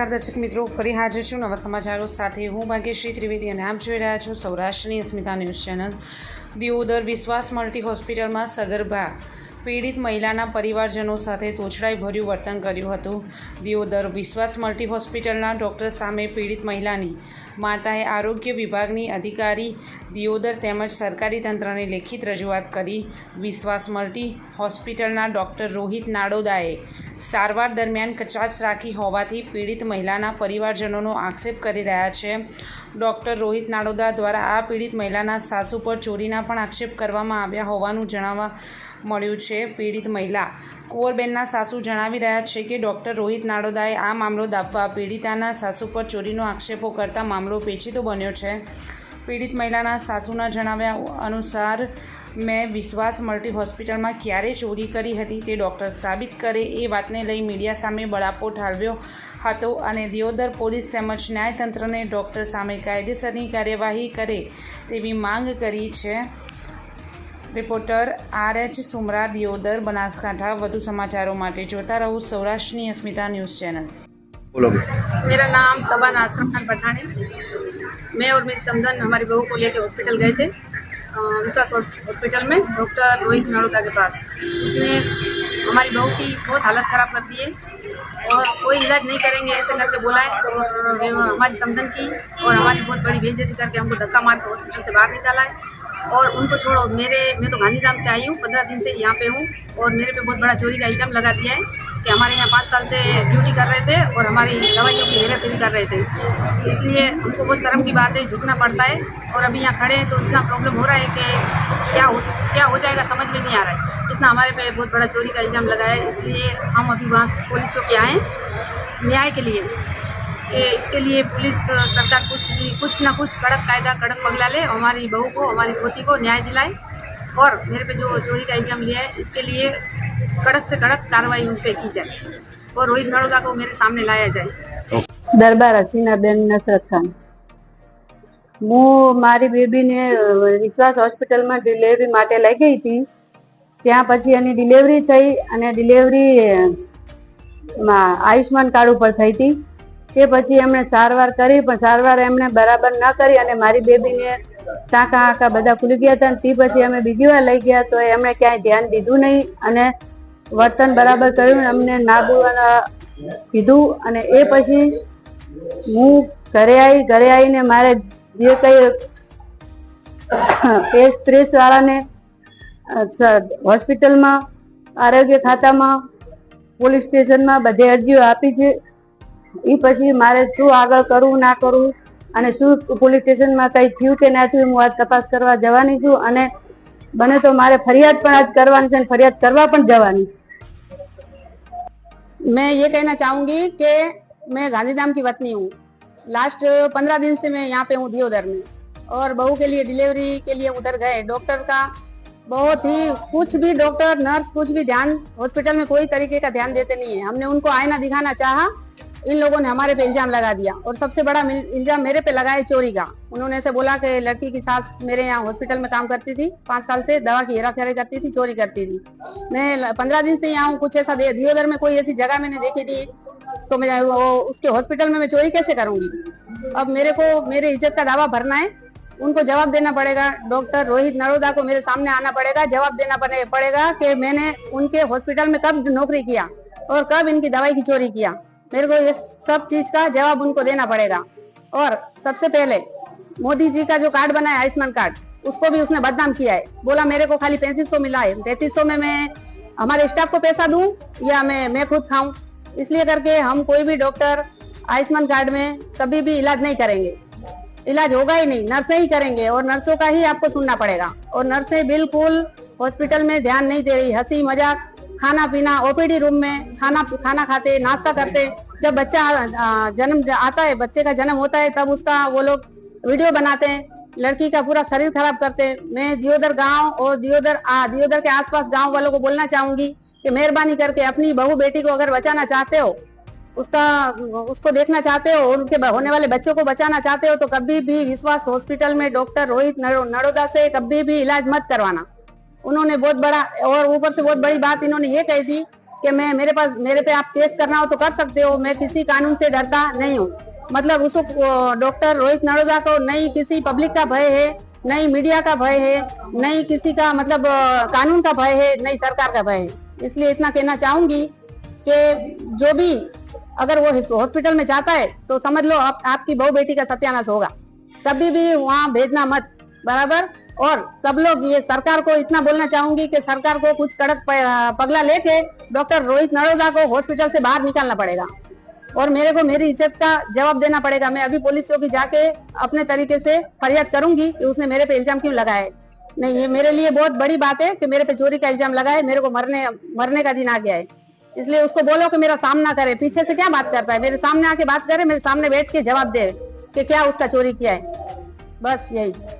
નમસ્કાર દર્શક મિત્રો, ફરી હાજર છું નવા સમાચારો સાથે. હું ભાગ્યશ્રી ત્રિવેદી અને આપ જોઈ રહ્યા છો સૌરાષ્ટ્રની અસ્મિતા ન્યૂઝ ચેનલ. દિયોદર વિશ્વાસ મલ્ટી હોસ્પિટલમાં સગર્ભા પીડિત મહિલાના પરિવારજનો સાથે તોછડાઈ ભર્યું વર્તન કર્યું હતું. દિયોદર વિશ્વાસ મલ્ટી હોસ્પિટલના ડૉક્ટર સામે પીડિત મહિલાની માતાએ આરોગ્ય વિભાગની અધિકારી દિયોદર તેમજ સરકારી તંત્રને લેખિત રજૂઆત કરી. વિશ્વાસ મલ્ટી હોસ્પિટલના ડૉક્ટર રોહિત નાડોદાએ સારવાર દરમિયાન કચાશ રાખી હોવાથી પીડિત મહિલાના પરિવારજનોનો આક્ષેપ કરી રહ્યા છે. ડૉક્ટર રોહિત નાડોદા દ્વારા આ પીડિત મહિલાના સાસુ પર ચોરીના પણ આક્ષેપ કરવામાં આવ્યા હોવાનું જણાવવા મળ્યું છે. પીડિત મહિલા કુંવરબેનના સાસુ જણાવી રહ્યા છે કે ડૉક્ટર રોહિત નાડોદાએ આ મામલો દાબવા પીડિતાના સાસુ પર ચોરીનો આક્ષેપો કરતા મામલો પેચીતો બન્યો છે. પીડિત મહિલાના સાસુના જણાવ્યા અનુસાર મેં વિશ્વાસ મલ્ટી હોસ્પિટલમાં ક્યારે ચોરી કરી હતી તે ડૉક્ટર સાબિત કરે એ વાતને લઈ મીડિયા સામે બળાપો ઠાલવ્યો હતો અને દિયોદર પોલીસ તેમજ ન્યાયતંત્રને ડૉક્ટર સામે કાયદેસરની કાર્યવાહી કરે તેવી માંગ કરી છે reporter R H Sumra Deodar Banaskantha વધુ સમાચારો માટે જોતા રહો સૌરાષ્ટ્રની અસ્મિતા ન્યૂઝ ચેનલ बोलो मेरा नाम सबाना आसम खान पठानी मैं और मेरी समदन हमारी बहू को लेकर हॉस्पिटल गए थे अ, विश्वास हॉस्पिटल में, डॉक्टर रोहित नाड़ोदा के पास। उसने हमारी बहू की बहुत हालत ख़राब कर दी है और कोई इलाज नहीं करेंगे ऐसे करके बोला है और हमारी समझन की और हमारी बहुत बड़ी बेइज्जती करके हमको धक्का मार के हॉस्पिटल से बाहर निकाला है। और उनको छोड़ो, मेरे, मैं तो गांधीधाम से आई हूँ, पंद्रह दिन से यहाँ पे हूँ और मेरे पे बहुत बड़ा चोरी का इल्ज़ाम लगा दिया है। कि हमारे यहाँ पाँच साल से ड्यूटी कर रहे थे और हमारी दवाइयों की हेरा फेरी कर रहे थे। इसलिए हमको बहुत शर्म की बात है, झुकना पड़ता है और अभी यहाँ खड़े हैं तो इतना प्रॉब्लम हो रहा है कि क्या हो क्या हो जाएगा समझ में नहीं आ रहा है। इतना हमारे पे बहुत बड़ा चोरी का इल्ज़ाम लगाया है, इसलिए हम अभी वहाँ से पुलिस चौकी आए न्याय के लिए। कि इसके लिए पुलिस सरकार कुछ भी, कुछ ना कुछ कड़क कायदा, कड़क पगला ले हमारी बहू को, हमारी पोती को न्याय दिलाए और मेरे पे जो चोरी का इल्ज़ाम लिया है, इसके लिए कड़क से कड़क कार्रवाई उन पे की जाए और रोहित नड़ोदा को मेरे सामने लाया जाए દરબાર હસીનાબેન નસરત ખાન હું મારી બેબીને અ, વિશ્વાસ હોસ્પિટલમાં ડિલિવરી માટે લઈ ગઈ હતી ત્યાં પછી એની ડિલિવરી થઈ અને ડિલિવરી અ, માં આયુષ્માન કાર્ડ ઉપર થઈ હતી તે પછી એમણે સારવાર કરી પણ સારવાર એમણે બરાબર ન કરી અને મારી બેબીને ટાંકા આંકા બધા ખુલી ગયા હતા અને તે પછી અમે બીજી વાર લઈ ગયા તો એમણે ક્યાંય ધ્યાન દીધું નહીં અને વર્તન બરાબર કર્યું અમને ના બોલવાના કીધું અને એ પછી હું ઘરે આવી ઘરે આવીને મારે જે કઈ એ પ્રેસ વાળાને હોસ્પિટલમાં, આરોગ્ય ખાતામાં, પોલીસ સ્ટેશનમાં બધે અરજીઓ આપી છે. એ પછી મારે શું આગળ કરવું, ના કરવું અને શું પોલીસ સ્ટેશનમાં કંઈ થયું કે ના થયું, હું આજ તપાસ કરવા જવાની છું અને બને તો મારે ફરિયાદ પણ આજ કરવાની છે અને ફરિયાદ કરવા પણ જવાની. मैं ये कहना चाहूँगी कि मैं गांधीधाम की वतनी हूँ। लास्ट पंद्रह दिन से मैं यहाँ पे हूँ दियोदर में। और बहू के लिए डिलीवरी के लिए उधर गए डॉक्टर का बहुत ही कुछ भी डॉक्टर नर्स कुछ भी ध्यान हॉस्पिटल में कोई तरीके का ध्यान देते नहीं है। हमने उनको आईना दिखाना चाहा इन लोगों ने हमारे पे इल्ज़ाम लगा दिया। और सबसे बड़ा इल्ज़ाम मेरे पे लगा है चोरी का। उन्होंने ऐसे बोला कि लड़की की सास मेरे यहाँ हॉस्पिटल में काम करती थी, पाँच साल से दवा की हेरा फेरा करती थी, चोरी करती थी। मैं पंद्रह दिन से यहाँ हूँ, कुछ ऐसा दियोदर में कोई ऐसी जगह मैंने देखी थी तो मैं वो उसके हॉस्पिटल में मैं चोरी कैसे करूँगी? अब मेरे को, मेरे इज़्ज़त का दावा भरना है। उनको जवाब देना पड़ेगा। डॉक्टर रोहित नरोदा को मेरे सामने आना पड़ेगा, जवाब देना पड़ेगा कि मैंने उनके हॉस्पिटल में कब नौकरी किया और कब इनकी दवाई की चोरी किया। मेरे को ये सब चीज़ का जवाब उनको देना पड़ेगा। और सबसे पहले, मोदी जी का जो कार्ड बना है आयुष्मान कार्ड, उसको भी उसने बदनाम किया है। बोला, मेरे को खाली पैंतीस सौ मिला है। पैंतीस सौ में मैं हमारे स्टाफ को पैसा दूँ या मैं मैं खुद खाऊं? इसलिए करके हम कोई भी डॉक्टर आयुष्मान कार्ड में कभी भी इलाज नहीं करेंगे। इलाज होगा ही नहीं, नर्सें ही करेंगे और नर्सों का ही आपको सुनना पड़ेगा। और नर्सें बिल्कुल हॉस्पिटल में ध्यान नहीं दे रही, हँसी मज़ाक खाना पीना ओपीडी रूम में खाना खाना खाते नाश्ता करते। जब बच्चा जन्म आता है बच्चे का जन्म होता है तब उसका वो लोग वीडियो बनाते हैं। लड़की का पूरा शरीर खराब करते। हैं मैं दियोदर गाँव और दियोदर आ, दियोदर के आसपास गाँव वालों को बोलना चाहूँगी कि मेहरबानी करके अपनी बहू बेटी को अगर बचाना चाहते हो उसका उसको देखना चाहते हो उनके होने वाले बच्चों को बचाना चाहते हो तो कभी भी विश्वास हॉस्पिटल में डॉक्टर रोहित नरो- नरोदा से कभी भी इलाज मत करवाना। उन्होंने बहुत बड़ा और ऊपर से बहुत बड़ी बात इन्होंने ये कही थी कि मैं मेरे पास मेरे पे आप केस करना हो तो कर सकते हो मैं किसी कानून से डरता नहीं हूँ। मतलब उसको डॉक्टर रोहित नड़ोदा को नहीं किसी पब्लिक का भय है नहीं मीडिया का भय है नहीं किसी का मतलब कानून का भय है नहीं सरकार का भय है। इसलिए इतना कहना चाहूँगी कि जो भी अगर वो हॉस्पिटल में जाता है तो समझ लो आप, आपकी बहू बेटी का सत्यानाश होगा। कभी भी वहाँ भेजना मत बराबर? और सब लोग ये सरकार को इतना बोलना चाहूँगी कि सरकार को कुछ कड़क पगला लेके डॉक्टर रोहित नड़ोदा को हॉस्पिटल से बाहर निकालना पड़ेगा। और मेरे को मेरी इज़्ज़त का जवाब देना पड़ेगा। मैं अभी पुलिस चौकी जाके अपने तरीके से फरियाद करूँगी कि उसने मेरे पे इल्ज़ाम क्यों लगाए। नहीं, ये मेरे लिए बहुत बड़ी बात है कि मेरे पे चोरी का इल्ज़ाम लगाए, मेरे को मरने मरने का दिन आ गया है। इसलिए उसको बोलो कि मेरा सामना करे। पीछे से क्या बात करता है? मेरे सामने आके बात करे, मेरे सामने बैठ के जवाब दे कि क्या उसका चोरी किया है। बस यही।